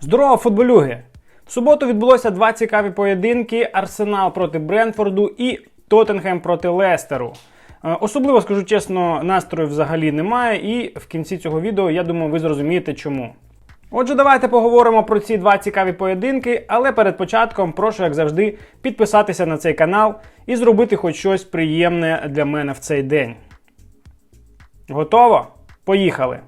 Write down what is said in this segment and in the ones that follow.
Здорово, футболюги! В суботу відбулося два цікаві поєдинки: Арсенал проти Брентфорду і Тоттенхем проти Лестеру. Е, Особливо скажу чесно, настрою взагалі немає, і в кінці цього відео я думаю, ви зрозумієте чому. Отже, давайте поговоримо про ці два цікаві поєдинки, але перед початком прошу, як завжди, підписатися на цей канал і зробити хоч щось приємне для мене в цей день. Готово? Поїхали!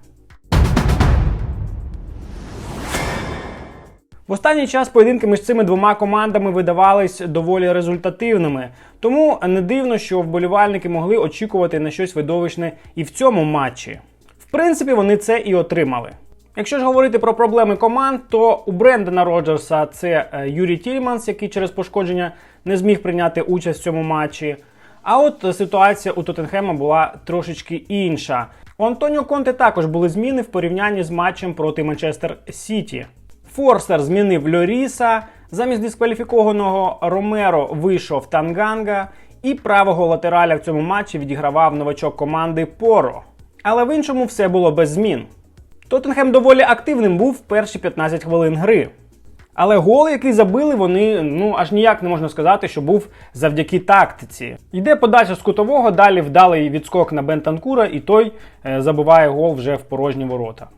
В останній час поєдинки між цими двома командами видавались доволі результативними, тому не дивно, що вболівальники могли очікувати на щось видовищне і в цьому матчі. В принципі, вони це і отримали. Якщо ж говорити про проблеми команд, то у Брендана Роджерса це е, Юрій Тільманс, який через пошкодження не зміг прийняти участь в цьому матчі. А от ситуація у Тоттенхема була трошечки інша. У Антоніо Конте також були зміни в порівнянні з матчем проти Манчестер Сіті. Форстер змінив Льоріса, замість дискваліфікованого Ромеро вийшов Танганга, і правого латераля в цьому матчі відігравав новачок команди Поро. Але в іншому все було без змін. Тоттенхем доволі активним був в перші 15 хвилин гри. Але гол, який забили, вони ну аж ніяк не можна сказати, що був завдяки тактиці. Йде подача з кутового, далі вдалий відскок на Бентанкура, і той е, забиває гол вже в порожні ворота.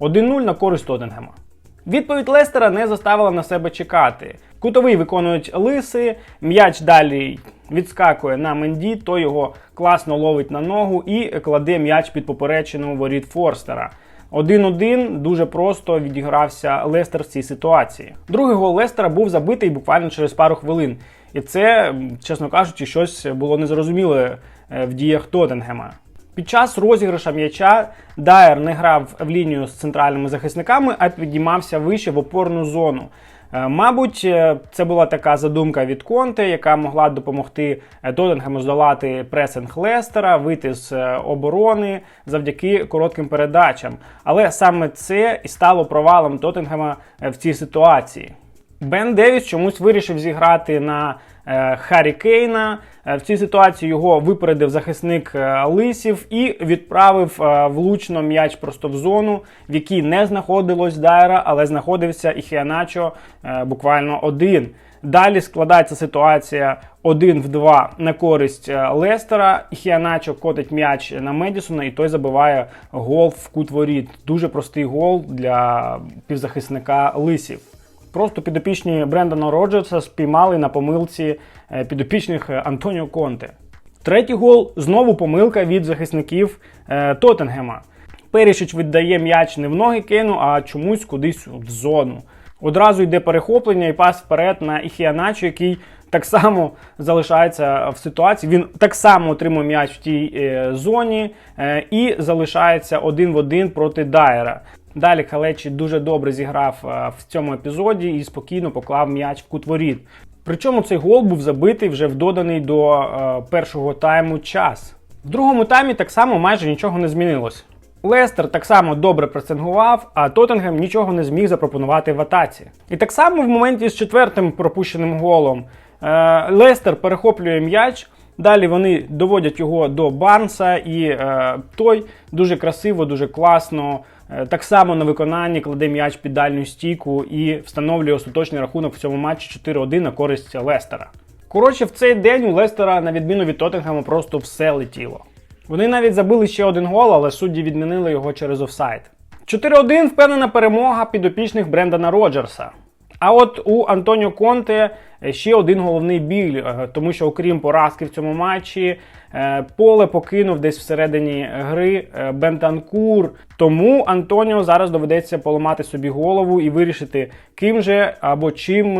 1-0 на користь Тоттенгема. Відповідь Лестера не заставила на себе чекати. Кутовий виконують лиси, м'яч далі відскакує на Менді, той його класно ловить на ногу і кладе м'яч під поперечину воріт Форстера. 1-1 дуже просто відігрався Лестер в цій ситуації. Другий гол Лестера був забитий буквально через пару хвилин. І це, чесно кажучи, щось було незрозуміле е, в діях Тоттенгема. Під час розіграша м'яча Дайер не грав в лінію з центральними захисниками, а підіймався вище в опорну зону. Е, Мабуть, е, це була така задумка від Конте, яка могла допомогти е, Тоттенгему здолати пресинг Лестера, вийти з оборони завдяки коротким передачам. Але саме це і стало провалом Тоттенгема е, в цій ситуації. Бен Девіс чомусь вирішив зіграти на Харі Кейна. Е, В цій ситуації його випередив захисник е, Лисів і відправив е, влучно м'яч просто в зону, в якій не знаходилось Дайра, але знаходився і Хіаначо е, буквально один. Далі складається ситуація 1 в 2 на користь е, Лестера. Хіаначо котить м'яч на Медісона, і той забиває гол в кут воріт. Дуже простий гол для півзахисника Лисів. Просто підопічні Брендана Роджерса спіймали на помилці е, підопічних е, Антоніо Конте. Третій гол знову помилка від захисників е, Тоттенгема. Перішич віддає м'яч не в ноги Кейну, а чомусь кудись в зону. Одразу йде перехоплення і пас вперед на Іхіаначо, який так само залишається в ситуації. Він так само отримує м'яч в тій зоні і залишається один в один проти Дайера. Далі Калечі дуже добре зіграв е, в цьому епізоді і спокійно поклав м'яч в кут. Причому цей гол був забитий вже в доданий до е, першого тайму час. В другому таймі так само майже нічого не змінилось. Лестер так само добре пресингував, а Тоттенгем нічого не зміг запропонувати в атаці. І так само в моменті з четвертим пропущеним голом е, Лестер перехоплює м'яч. Далі вони доводять його до Барнса, і е, той дуже красиво, дуже класно, е, так само на виконанні кладе м'яч під дальню стійку і встановлює остаточний рахунок в цьому матчі 4-1 на користь Лестера. Коротше, в цей день у Лестера, на відміну від Тоттенгема, просто все летіло. Вони навіть забили ще один гол, але судді відмінили його через офсайд. 4-1 впевнена перемога підопічних Брендана Роджерса. А от у Антоніо Конте ще один головний біль, е, тому що окрім поразки в цьому матчі, е, поле покинув десь всередині гри е, Бентанкур. Тому Антоніо зараз доведеться поламати собі голову і вирішити, ким же або чим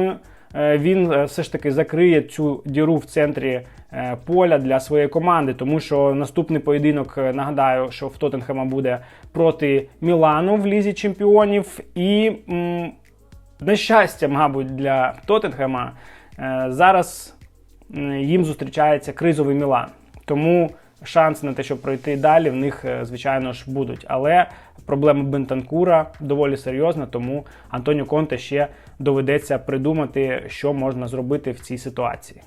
е, він е, все ж таки закриє цю діру в центрі е, поля для своєї команди. Тому що наступний поєдинок, е, нагадаю, що в Тоттенхема буде проти Мілану в лізі чемпіонів. І на щастя, мабуть, для Тоттенхема е, зараз їм зустрічається кризовий Мілан. Тому шанси на те, щоб пройти далі, в них, е, звичайно ж, будуть. Але проблема Бентанкура доволі серйозна, тому Антоніо Конте ще доведеться придумати, що можна зробити в цій ситуації.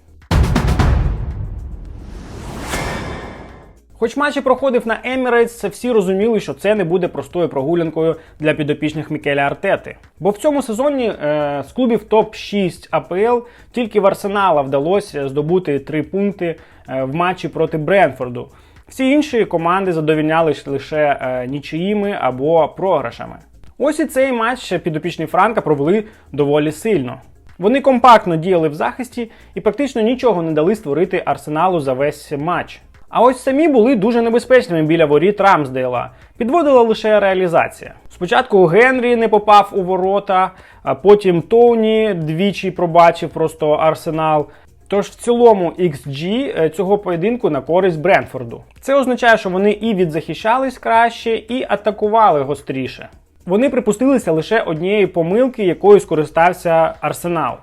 Хоч матч і проходив на Емірейтс, всі розуміли, що це не буде простою прогулянкою для підопічних Мікеля Артети. Бо в цьому сезоні е, з клубів топ-6 АПЛ тільки в Арсенала вдалося здобути 3 пункти е, в матчі проти Бренфорду. Всі інші команди задовільнялись лише е, нічиїми або програшами. Ось і цей матч підопічні Франка провели доволі сильно. Вони компактно діяли в захисті і практично нічого не дали створити арсеналу за весь матч. А ось самі були дуже небезпечними біля воріт Рамсдейла. Підводила лише реалізація. Спочатку Генрі не попав у ворота, а потім Тоні двічі пробачив просто арсенал. Тож в цілому XG е, цього поєдинку на користь Бренфорду. Це означає, що вони і відзахищались краще, і атакували гостріше. Вони припустилися лише однієї помилки, якою скористався Арсенал.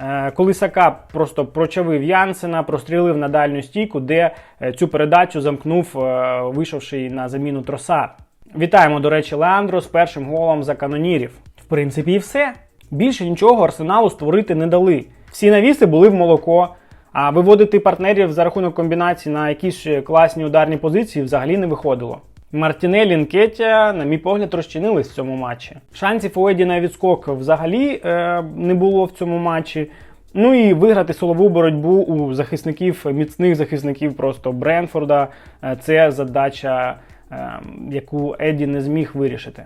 Е, Коли Сака просто прочавив Янсена, прострілив на дальню стійку, де е, цю передачу замкнув, е, вийшовши на заміну Тросар. Вітаємо, до речі, Леандро з першим голом за канонірів. В принципі, і все. Більше нічого арсеналу створити не дали. Всі навіси були в молоко, а виводити партнерів за рахунок комбінацій на якісь класні ударні позиції взагалі не виходило. Мартінелі Нкетя, на мій погляд, розчинились в цьому матчі. Шансів у Еді на відскок взагалі е, не було в цьому матчі. Ну і виграти силову боротьбу у захисників, міцних захисників просто Бренфорда. е, Це задача, е, яку Еді не зміг вирішити.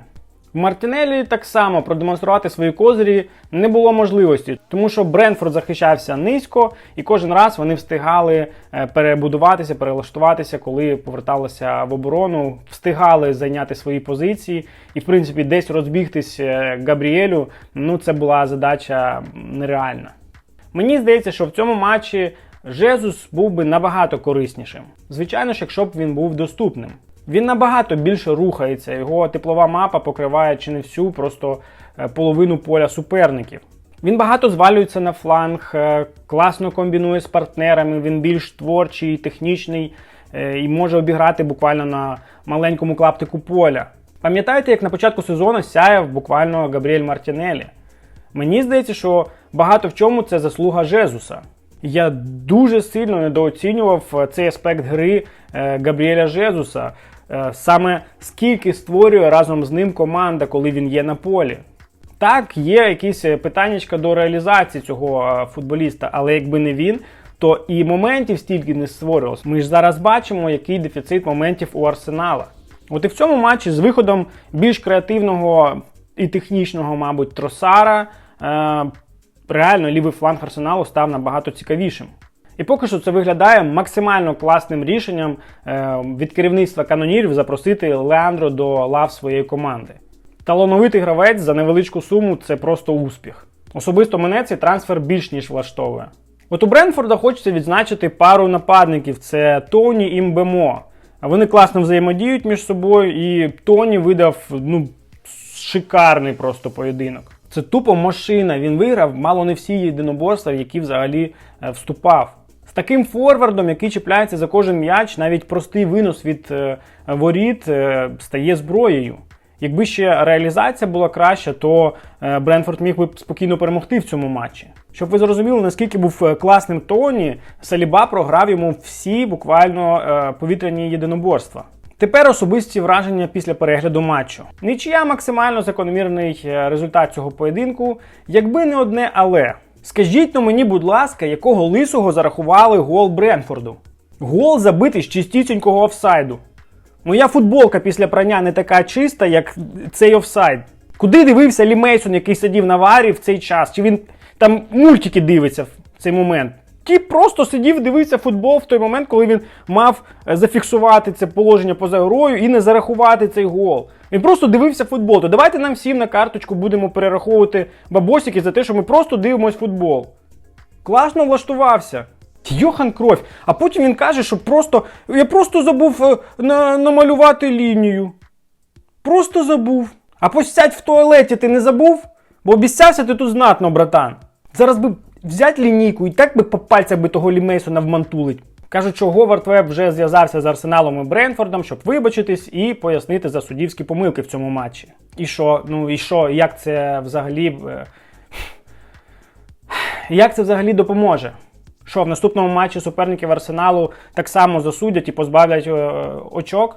В Мартінелі так само продемонструвати свої козирі не було можливості, тому що Бренфорд захищався низько, і кожен раз вони встигали е, перебудуватися, перелаштуватися, коли поверталися в оборону, встигали зайняти свої позиції, і в принципі десь розбігтись е, Габріелю. Ну це була задача нереальна. Мені здається, що в цьому матчі Жезус був би набагато кориснішим. Звичайно ж, якщо б він був доступним. Він набагато більше рухається. Його теплова мапа покриває чи не всю, просто е, половину поля суперників. Він багато звалюється на фланг, е, класно комбінує з партнерами. Він більш творчий, технічний е, і може обіграти буквально на маленькому клаптику поля. Пам'ятаєте, як на початку сезону сяяв буквально Габріель Мартінелі? Мені здається, що багато в чому це заслуга Жезуса. Я дуже сильно недооцінював цей аспект гри Габріеля Жезуса. Е, Саме скільки створює разом з ним команда, коли він є на полі. Так, є якісь е, питаннячка до реалізації цього е, футболіста, але якби не він, то і моментів стільки не створювалось. Ми ж зараз бачимо, який дефіцит моментів у Арсенала. От і в цьому матчі з виходом більш креативного і технічного, мабуть, тросара. Реально лівий фланг арсеналу став набагато цікавішим. І поки що це виглядає максимально класним рішенням е, від керівництва канонірів запросити Леандро до лав своєї команди. Талановитий гравець за невеличку суму це просто успіх. Особисто мене цей трансфер більш ніж влаштовує. От у Бренфорда хочеться відзначити пару нападників: це Тоні і Мбемо. Вони класно взаємодіють між собою, і Тоні видав ну, шикарний просто поєдинок. Це тупо машина. Він виграв мало не всі єдиноборства, в які взагалі е, вступав. Таким форвардом, який чіпляється за кожен м'яч, навіть простий винос від е, воріт е, стає зброєю. Якби ще реалізація була краща, то е, Бренфорд міг би спокійно перемогти в цьому матчі. Щоб ви зрозуміли, наскільки був класним Тоні, Саліба програв йому всі буквально повітряні єдиноборства. Тепер особисті враження після перегляду матчу. Нічия максимально закономірний результат цього поєдинку, якби не одне але. Скажіть ну мені, будь ласка, якого лисого зарахували гол Бренфорду? Гол забитий з чистісінького офсайду. Моя футболка після прання не така чиста, як цей офсайд. Куди дивився Лі Мейсон, який сидів на варі в цей час? Чи він там мультики дивиться в цей момент? Тіп просто сидів, дивився футбол в той момент, коли він мав е, зафіксувати це положення поза грою і не зарахувати цей гол. Він просто дивився футбол. То давайте нам всім на карточку будемо перераховувати бабосики за те, що ми просто дивимось футбол. Класно влаштувався. Йохан Кройф. А потім він каже, що просто я просто забув е, на, намалювати лінію. Просто забув. А посядь в туалеті ти не забув? Бо обіцявся ти тут знатно, братан. Зараз би взяти лінійку і так би по пальцях би того Лімейсона вмантулить. Кажуть, що Говард Веб вже зв'язався з Арсеналом і Бренфордом, щоб вибачитись і пояснити за суддівські помилки в цьому матчі. І що? Ну і що, як це взагалі. е, Як це взагалі допоможе? Що в наступному матчі суперників Арсеналу так само засудять і позбавлять е, очок?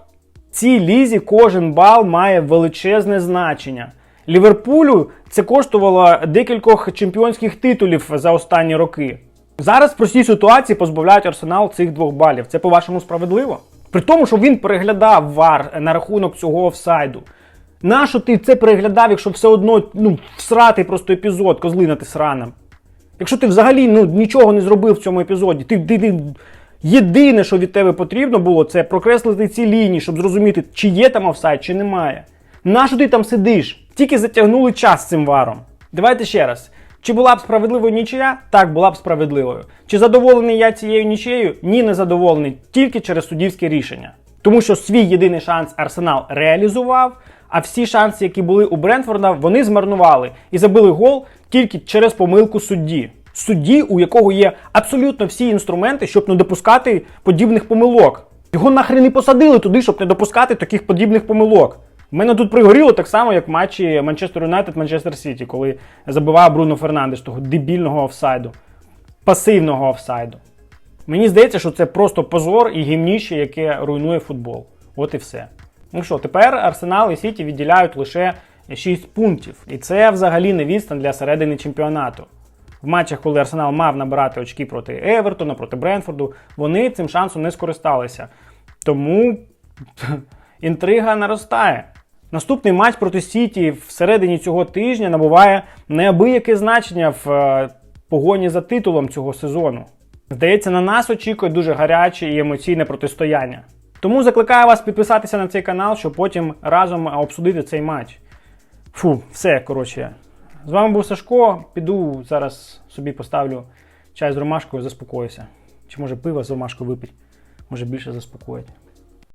Цій лізі кожен бал має величезне значення. Ліверпулю це коштувало декількох чемпіонських титулів за останні роки. Зараз в простій ситуації позбавляють Арсенал цих двох балів. Це по-вашому справедливо? При тому, що він переглядав вар на рахунок цього офсайду. Нащо ти це переглядав, якщо все одно ну, всратий просто епізод, козлина ти срана? Якщо ти взагалі ну, нічого не зробив в цьому епізоді, ти, ти, ти єдине, що від тебе потрібно було, це прокреслити ці лінії, щоб зрозуміти, чи є там офсайд, чи немає. Нащо ти там сидиш? Тільки затягнули час з цим варом. Давайте ще раз. Чи була б справедливою нічия? Так, була б справедливою. Чи задоволений я цією нічією? Ні, не задоволений, тільки через суддівське рішення. Тому що свій єдиний шанс Арсенал реалізував, а всі шанси, які були у Брентфорда, вони змарнували і забили гол тільки через помилку судді. Судді, у якого є абсолютно всі інструменти, щоб не допускати подібних помилок. Його нахрен не посадили туди, щоб не допускати таких подібних помилок. Мене тут пригоріло так само, як в матчі Манчестер Юнайтед Манчестер Сіті, коли забивав Бруно Фернандеш того дебільного офсайду, пасивного офсайду. Мені здається, що це просто позор і гімніще, яке руйнує футбол. От і все. Ну що, тепер Арсенал і Сіті відділяють лише 6 пунктів. І це взагалі не відстань для середини чемпіонату. В матчах, коли Арсенал мав набирати очки проти Евертона, проти Бренфорду, вони цим шансом не скористалися. Тому інтрига наростає. Наступний матч проти Сіті всередині цього тижня набуває неабияке значення в е, погоні за титулом цього сезону. Здається, на нас очікує дуже гаряче і емоційне протистояння. Тому закликаю вас підписатися на цей канал, щоб потім разом обсудити цей матч. Фу, все, коротше. З вами був Сашко. Піду зараз собі поставлю чай з ромашкою, заспокоюся. Чи може пиво з ромашкою випити? Може більше заспокоїть.